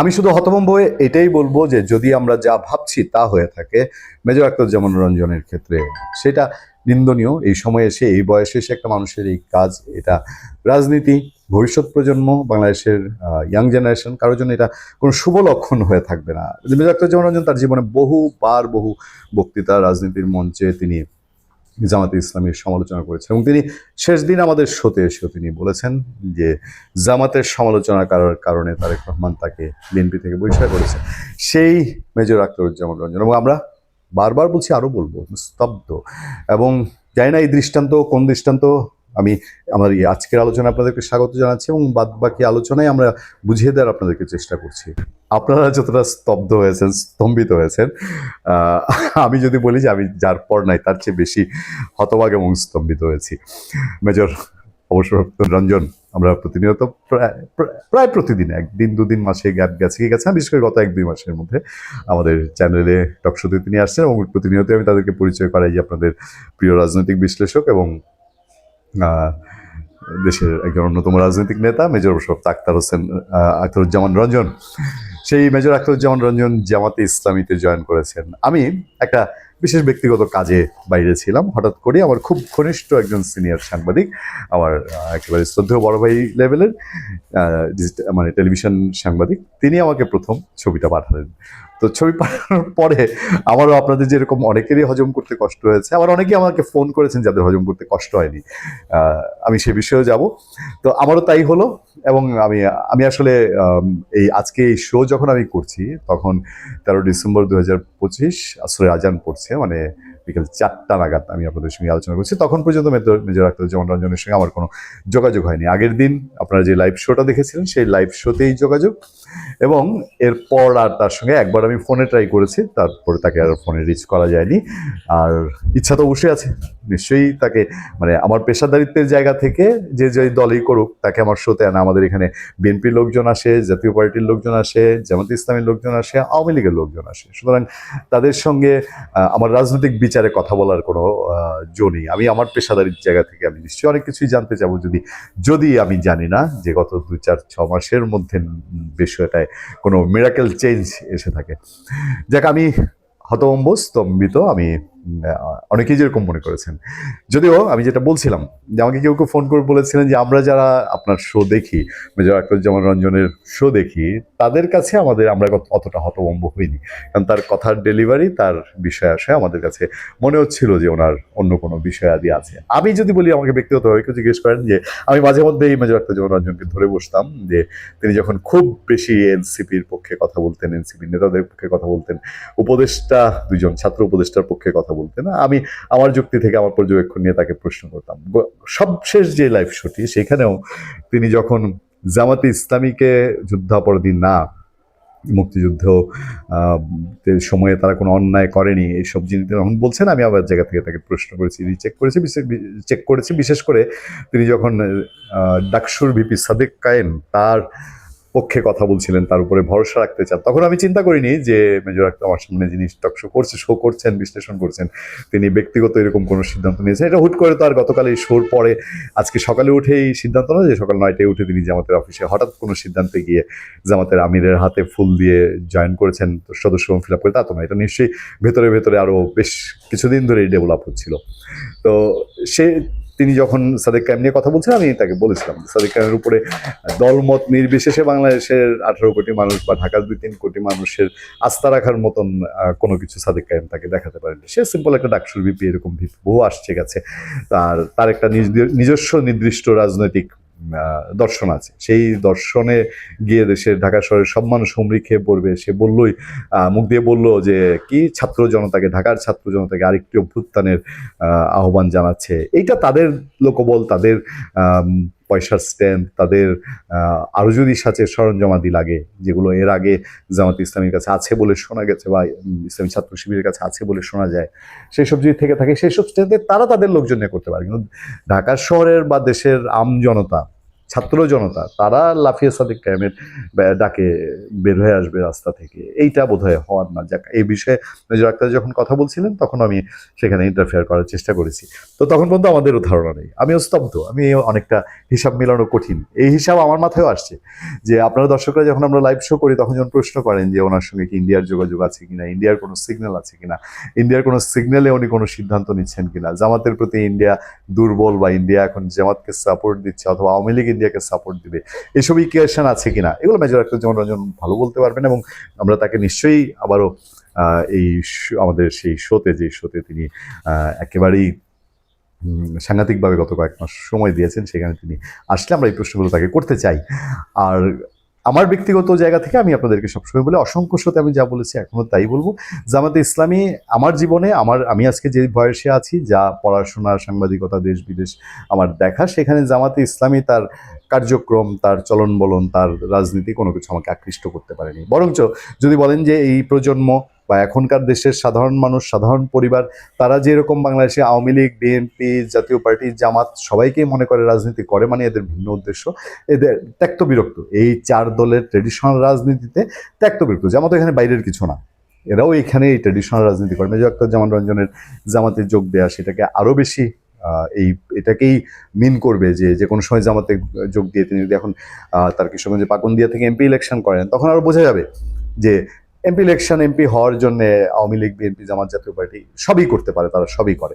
আমি শুধু হতভম্ব হয়ে এটাই বলব যে যদি আমরা যা ভাবছি তা হয়ে থাকে, মেজর আক্তারুজ্জামান রঞ্জনের ক্ষেত্রে। সেটা নিন্দনীয়। এই সময়ে এসে, এই বয়সে এসে একটা মানুষের এই কাজ, এটা রাজনীতি, ভবিষ্যৎ প্রজন্ম, বাংলাদেশের ইয়াং জেনারেশন কারোর জন্য এটা কোনো শুভ লক্ষণ হয়ে থাকবে না। মেজর আক্তারুজ্জামান রঞ্জন তার জীবনে বহুবার বহু বক্তৃতা রাজনীতির মঞ্চে তিনি জামাতে ইসলামীর সমালোচনা করেছেন এবং তিনি শেষ দিন আমাদের শোতে এসেও তিনি বলেছেন যে জামাতের সমালোচনা করার কারণে তারেক রহমান তাকে বিএনপি থেকে বহিষ্কার করেছে। সেই মেজর আক্তারুজ্জামান রঞ্জন এবং আমরা বারবার বলছি আরও বলব, স্তব্ধ এবং জানি না এই দৃষ্টান্ত কোন দৃষ্টান্ত আমি আমার এই আজকের আলোচনা আপনাদেরকে স্বাগত জানাচ্ছি এবং বাদ বাকি আলোচনায় আমরা বুঝিয়ে দেওয়ার আপনাদেরকে চেষ্টা করছি। আপনারা যতটা স্তব্ধ হয়েছেন, স্তম্ভিত হয়েছেন আমি যদি বলি যে আমি যার পর নাই, তার চেয়ে বেশি হতবাক এবং স্তম্ভিত হয়েছি। মেজর অবসরপ্রাপ্ত রঞ্জন, আমরা প্রতিনিয়ত প্রায়, প্রায়- প্রতিদিন, একদিন, দুদিন মাসে গ্যাপ গেছে কি গেছে বিশেষ করে গত এক, দুই মাসের মধ্যে আমাদের চ্যানেলে টকশোতে তিনি আসছেন এবং প্রতিনিয়ত আমি তাদেরকে পরিচয় করাই যে আপনাদের প্রিয় রাজনৈতিক বিশ্লেষক এবং দেশের একজন অন্যতম রাজনৈতিক নেতা, মেজর অবসরপ্রাপ্ত আক্তার হোসেন আখতারুজ্জামান রঞ্জন। সেই মেজর আখতারুজ্জামান রঞ্জন জামাতে ইসলামীতে জয়েন করেছেন। আমি একটা বিশেষ ব্যক্তিগত কাজে বাইরে ছিলাম। হঠাৎ করে আমার খুব ঘনিষ্ঠ একজন সিনিয়র সাংবাদিক, আমার একেবারে শ্রদ্ধেয় বড় ভাই লেভেলের মানে টেলিভিশন সাংবাদিক, তিনি আমাকে প্রথম ছবিটা পাঠালেন। তো ছবি পাঠানোর পরে আমারও আপনাদের যেরকম অনেকেরই হজম করতে কষ্ট হয়েছে, আবার অনেকেই আমাকে ফোন করেছেন যাদের হজম করতে কষ্ট হয়নি। আমি সে বিষয়েও যাব। তো আমারও তাই হলো এবং আমি আমি আসলে এই আজকে এই শো যখন আমি করছি, তখন তেরো ডিসেম্বর দু হাজার পঁচিশ আসলে আজান পড়ছে মানে বিকেল চারটা নাগাদ আমি আপনাদের সঙ্গে আলোচনা করছি। তখন পর্যন্ত মেজর আখতারুজ্জামান রঞ্জনের সঙ্গে আমার কোনো যোগাযোগ হয়নি। আগের দিন আপনারা যে লাইভ শোটা দেখেছিলেন, সেই লাইভ শোতেই যোগাযোগ। এবং এরপর আর তার সঙ্গে একবার আমি ফোনে ট্রাই করেছি, তারপরে তাকে আর ফোনে রিচ করা যায়নি। আর ইচ্ছা তো অবশ্যই আছে। নিশ্চয়ই তাকে মানে আমার পেশাদারিত্বের জায়গা থেকে যে যে দলই করুক, তাকে আমার শোতে আনা। আমাদের এখানে বিএনপির লোকজন আসে, জাতীয় পার্টির লোকজন আসে, জামাত ইসলামের লোকজন আসে, আওয়ামী লীগের লোকজন আসে। সুতরাং তাদের সঙ্গে আমার রাজনৈতিক বিচারে কথা বলার কোনো জো নেই। আমি আমার পেশাদারির জায়গা থেকে আমি নিশ্চয়ই অনেক কিছুই জানতে চাবো। যদি যদি আমি জানি না যে গত দু চার, ছ মাসের মধ্যে বিষয়টায় কোনো মিরাকেল চেঞ্জ এসে থাকে। যাক, আমি হতম্ব স্তম্ভিত। আমি অনেকেই যেরকম মনে করেছেন। যদিও আমি যেটা বলছিলাম, যে আমাকে কেউ কেউ ফোন করে বলেছিলেন যে, আমরা যারা আপনার শো দেখি, মেজর আক্তারুজ্জামান রঞ্জনের শো দেখি, তাদের কাছে আমাদের আমরা অতটা হতভম্ব হইনি। কারণ তার কথার ডেলিভারি তার বিষয় আসে আমাদের কাছে। মনে হচ্ছিল যে ওনার অন্য কোনো বিষয় আদি আছে। আমি যদি বলি, আমাকে ব্যক্তিগতভাবে কেউ জিজ্ঞেস করেন যে, আমি মাঝে মধ্যে এই মেজর আক্তারুজ্জামান রঞ্জনকে ধরে বসতাম যে, তিনি যখন খুব বেশি এনসিপির পক্ষে কথা বলতেন, এনসিপির নেতাদের পক্ষে কথা বলতেন, উপদেষ্টা, দুজন ছাত্র উপদেষ্টার পক্ষে কথা বলতেন আমি আমার যুক্তি থেকে আমার পর্যবেক্ষণ নিয়ে তাকে প্রশ্ন করতাম। সবশেষ যে লাইভ শোটি সেখানেও তিনি যখন জামাতে ইসলামীকে যুদ্ধাপরাধী না, মুক্তিযুদ্ধ সময়ে তারা কোনো অন্যায় করেনি, এইসব জিনিস তখন বলছেন, আমি আবার জায়গা থেকে তাকে প্রশ্ন করেছি চেক করেছি চেক করেছি, বিশেষ করে তিনি যখন ডাকসুর ভিপি সাদেক কায়েম, তার পক্ষে কথা বলছিলেন, তার উপরে ভরসা রাখতে চান। তখন আমি চিন্তা করিনি যে মেজর আক্তার আমার সামনে যিনি টক শো করছে শো করছেন, বিশ্লেষণ করছেন, তিনি ব্যক্তিগত এরকম কোনো সিদ্ধান্ত নিয়েছেন। এটা হুট করে তো আর গতকাল এই শোর পরে, আজকে সকালে উঠেই সিদ্ধান্ত না যে সকাল নয়টায় উঠে তিনি জামাতের অফিসে হঠাৎ কোনো সিদ্ধান্তে গিয়ে জামাতের আমিরের হাতে ফুল দিয়ে জয়েন করেছেন সদস্য ফিল আপ করে, তা তো না এটা নিশ্চয়ই ভেতরে ভেতরে আরও বেশ কিছুদিন ধরেই ডেভেলপ হচ্ছিল। তো সে তিনি যখন সাদেক কায়েম নিয়ে কথা বলছেন আমি তাকে বলেছিলাম, সাদেক কায়েমের উপরে দলমত নির্বিশেষে বাংলাদেশের আঠারো কোটি মানুষ বা ঢাকার দুই তিন কোটি মানুষের আস্থা রাখার মতন কোনো কিছু সাদেক কায়েম তাকে দেখাতে পারেনি সে সিম্পল একটা ডাকসুর ভিপি এরকম ভিপি বহু আসছে গেছে। তার তার একটা নিজ- নিজস্ব নির্দিষ্ট রাজনৈতিক দর্শন আছে। সেই দর্শনে গিয়ে দেশের ঢাকা শহরের সব মানুষ হুমড়ি খেয়ে পড়বে। সে বললই মুখ দিয়ে বলল যে, কি ছাত্র জনতাকে, ঢাকার ছাত্র জনতাকে আরেকটি অভ্যুত্থানের আহ্বান জানাচ্ছে? এইটা তাদের লোকবল, তাদের পয়সার স্ট্যান্ড তাদের আরও যদি সাথে সরঞ্জামাদি লাগে, যেগুলো এর আগে জামাত ইসলামীর কাছে আছে বলে শোনা গেছে বা ইসলামী ছাত্র শিবিরের কাছে আছে বলে শোনা যায় সেই সব যদি থেকে থাকে সেই সব স্ট্যান্ডে তারা তাদের লোকজন নিয়ে করতে পারে। কিন্তু ঢাকা শহরের বা দেশের আম জনতা ছাত্র জনতা, তারা লাফিয়া সাদিক কায়েমের ডাকে বের হয়ে আসবে রাস্তা থেকে। এইটা বোধহয় হওয়ার না যাক। এই বিষয়ে মেজর আক্তার যখন কথা বলছিলেন, তখন আমি সেখানে ইন্টারফেয়ার করার চেষ্টা করেছি। তো তখন পর্যন্ত আমাদেরও ধারণা নেই। আমি স্তব্ধ। আমি অনেকটা হিসাব মেলানো কঠিন। এই হিসাব আমার মাথায়ও আসছে যে আপনারা দর্শকরা যখন আমরা লাইভ শো করি, তখন যখন প্রশ্ন করেন যে ওনার সঙ্গে কি ইন্ডিয়ার যোগাযোগ আছে কিনা, ইন্ডিয়ার কোনো সিগন্যাল আছে কিনা, ইন্ডিয়ার কোনো সিগন্যালে উনি কোনো সিদ্ধান্ত নিচ্ছেন কিনা, জামাতের প্রতি ইন্ডিয়া দুর্বল বা ইন্ডিয়া এখন জামাতকে সাপোর্ট দিচ্ছে অথবা আওয়ামী লীগ ইন্ডিয়াকে সাপোর্ট দিবে। এসব ইকুয়েশন আছে কিনা? এগুলো মেজর একটা যেমন রঞ্জন ভালো বলতে পারবেন এবং আমরা তাকে নিশ্চয়ই আবারও এই আমাদের সেই শোতে যে শোতে তিনি একেবারেই সাংঘাতিকভাবে গত কয়েক মাস সময় দিয়েছেন, সেখানে তিনি আসলে আমরা এই প্রশ্নগুলো তাকে করতে চাই। আর আমার ব্যক্তিগত জায়গা থেকে আমি আপনাদেরকে সবসময় বলে, অসংখ্য সাথে আমি যা বলেছি এখনও তাই বলব। জামাতে ইসলামী আমার জীবনে, আমার, আমি আজকে যে বয়সে আছি, যা পড়াশোনা, সাংবাদিকতা, দেশ বিদেশ আমার দেখা, সেখানে জামাতে ইসলামী তার কার্যক্রম, তার চলন বলন তার রাজনীতি কোনো কিছু আমাকে আকৃষ্ট করতে পারেনি। বরঞ্চ যদি বলেন যে এই প্রজন্ম বা এখনকার দেশের সাধারণ মানুষ, সাধারণ পরিবার, তারা যেরকম বাংলাদেশে Awami League BNP Jatiya Party, Jamaat সবাইকেই মনে করে রাজনীতি করে মানে এদের ভিন্ন উদ্দেশ্য। এদের ত্যক্ত বিরক্ত। এই চার দলের ট্রেডিশনাল রাজনীতিতে ত্যক্ত বিরক্ত। জামাত এখানে বাইরের কিছু না। এরাও এখানে এই ট্রেডিশনাল রাজনীতি করে। মেজর আক্তার জামান রঞ্জনের জামাতে যোগ দেয়া, সেটাকে আরও বেশি এই, এটাকেই মিন করবে যে যে কোনো সময় জামাতে যোগ দিয়ে তিনি যদি এখন তার কিশোরগঞ্জে পাকুন্দিয়া থেকে এমপি ইলেকশন করেন, তখন আরও বোঝা যাবে যে এমপি ইলেকশন এমপি হওয়ার জন্য আওয়ামী লীগ বিএনপি জামাত জাতীয় পার্টি সবই করতে পারে, তারা সবই করে।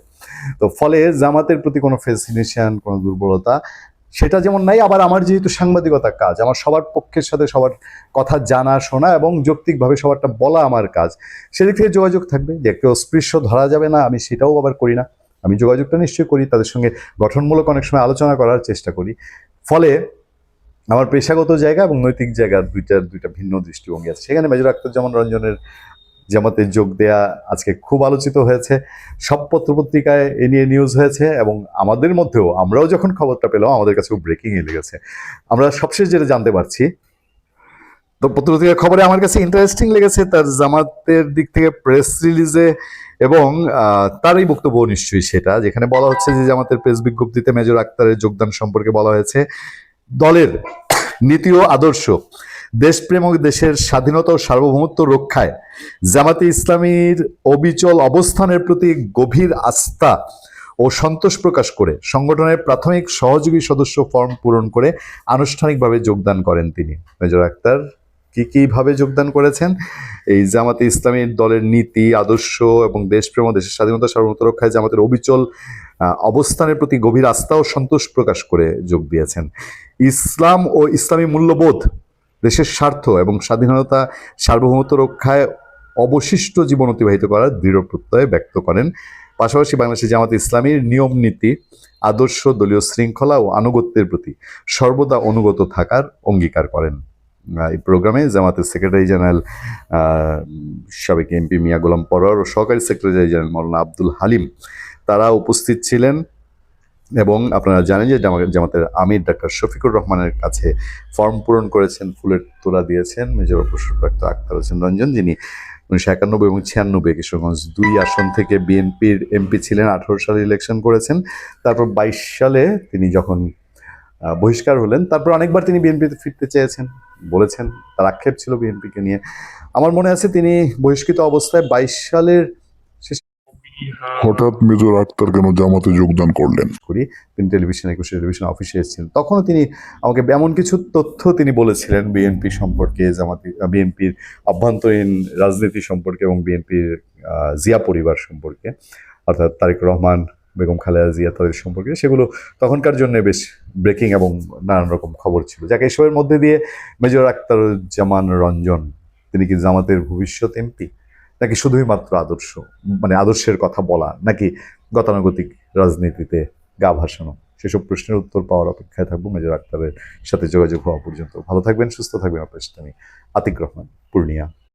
তো ফলে জামাতের প্রতি কোনো ফেসিনেশন কোনো দুর্বলতা, সেটা যেমন নাই, আবার আমার যেহেতু সাংবাদিকতার কাজ, আমার সবার পক্ষের সাথে সবার কথা জানা, শোনা এবং যৌক্তিকভাবে সবারটা বলা আমার কাজ, সেদিক থেকে যোগাযোগ থাকবে যে কেউ স্পৃশ্য ধরা যাবে না, আমি সেটাও আবার করি না। আমি যোগাযোগটা নিশ্চয়ই করি, তাদের সঙ্গে গঠনমূলক অনেক সময় আলোচনা করার চেষ্টা করি। ফলে আমার পেশাগত জায়গা এবং নৈতিক জায়গা দুইটার দুইটা ভিন্ন দৃষ্টিভঙ্গি আছে। সেখানে মেজর আক্তারুজ্জামান রঞ্জনের জামাতে যোগ দেয়া আজকে খুব আলোচিত হয়েছে। সব পত্রপত্রিকায় এ নিয়ে নিউজ হয়েছে এবং আমাদের মধ্যেও, আমরাও যখন খবরটা পেলাম, আমাদের কাছে খুব ব্রেকিং এ লেগেছে। আমরা সবশেষ যেটা জানতে পারছি, তো পত্রপত্রিকার খবরে আমার কাছে ইন্টারেস্টিং লেগেছে তার জামাতের দিক থেকে প্রেস রিলিজে এবং তারই বক্তব্য নিশ্চয়ই সেটা, যেখানে বলা হচ্ছে যে জামাতের প্রেস বিজ্ঞপ্তিতে মেজর আক্তারের যোগদান সম্পর্কে বলা হয়েছে। দলের নীতি ও আদর্শ দেশপ্রেম ও দেশের স্বাধীনতা ও সার্বভৌমত্ব রক্ষায় জামাতে ইসলামীর অবিচল অবস্থানের প্রতি গভীর আস্থা ও সন্তোষ প্রকাশ করে সংগঠনের প্রাথমিক সহযোগী সদস্য ফর্ম পূরণ করে আনুষ্ঠানিকভাবে যোগদান করেন তিনি। মেজর আক্তার কি কীভাবে যোগদান করেছেন? এই জামাতে ইসলামী দলের নীতি, আদর্শ এবং দেশপ্রেম দেশের স্বাধীনতা সার্বভৌমত্ব রক্ষায় জামাতের অবিচল অবস্থানের প্রতি গভীর আস্থা ও সন্তোষ প্রকাশ করে যোগ দিয়েছেন। ইসলাম ও ইসলামী মূল্যবোধ দেশের স্বার্থ এবং স্বাধীনতা সার্বভৌমত্ব রক্ষায় অবশিষ্ট জীবন অতিবাহিত করার দৃঢ় প্রত্যয় ব্যক্ত করেন। পাশাপাশি বাংলাদেশ জামাত ইসলামীর নিয়ম, নীতি, আদর্শ, দলীয় শৃঙ্খলা ও আনুগত্যের প্রতি সর্বদা অনুগত থাকার অঙ্গীকার করেন। এই প্রোগ্রামে জামাতের সেক্রেটারি জেনারেল সাবেক এমপি মিয়া গোলাম পরোয়ার ও সহকারী সেক্রেটারি জেনারেল মৌলানা আব্দুল হালিম। তারা উপস্থিত ছিলেন এবং আপনারা জানেন যে জামাতের আমির ডাক্তার শফিকুর রহমানের কাছে ফর্ম পূরণ করেছেন, ফুলের তোলা দিয়েছেন মেজর অবসরপ্রাপ্ত আক্তার হোসেন রঞ্জন যিনি উনিশশো একানব্বই এবং ছিয়ানব্বই কিশোরগঞ্জ দুই আসন থেকে বিএনপির এমপি ছিলেন, আঠারো সালে ইলেকশন করেছেন। তারপর বাইশ সালে তিনি যখন বহিষ্কার হলেন। তারপর অনেকবার তিনি বিএনপিতে ফিরতে চেয়েছেন বলেছেন তার আক্ষেপ ছিল বিএনপিকে নিয়ে। আমার মনে আছে তিনি বহিষ্কৃত অবস্থায় বাইশ সালের হঠাৎ মেজর আক্তার কেন জামাতে যোগদান করলেন? করি। তিনি টেলিভিশন একুশে টেলিভিশন অফিসে এসেছিলেন। তখনও তিনি আমাকে এমন কিছু তথ্য তিনি বলেছিলেন বিএনপি সম্পর্কে জামাতি বিএনপির অভ্যন্তরীণ রাজনীতি সম্পর্কে এবং বিএনপির জিয়া পরিবার সম্পর্কে। অর্থাৎ তারেক রহমান বেগম খালেদা জিয়া তাদের সম্পর্কে, সেগুলো তখনকার জন্য বেশ ব্রেকিং এবং নানান রকম খবর ছিল। যাকে এসবের মধ্যে দিয়ে মেজর আক্তারুজ্জামান রঞ্জন, তিনি কি জামাতের ভবিষ্যৎ এমপি? নাকি শুধুই মাত্র আদর্শ মানে আদর্শের কথা বলা, নাকি গতানুগতিক রাজনীতিতে গা ভাসানো? সেসব প্রশ্নের উত্তর পাওয়ার অপেক্ষায় থাকব মেজর আক্তারের সাথে যোগাযোগ হওয়া পর্যন্ত। ভালো থাকবেন, সুস্থ থাকবেন, আপনার সাথে আমি আতিক রহমান, পূর্ণিয়া।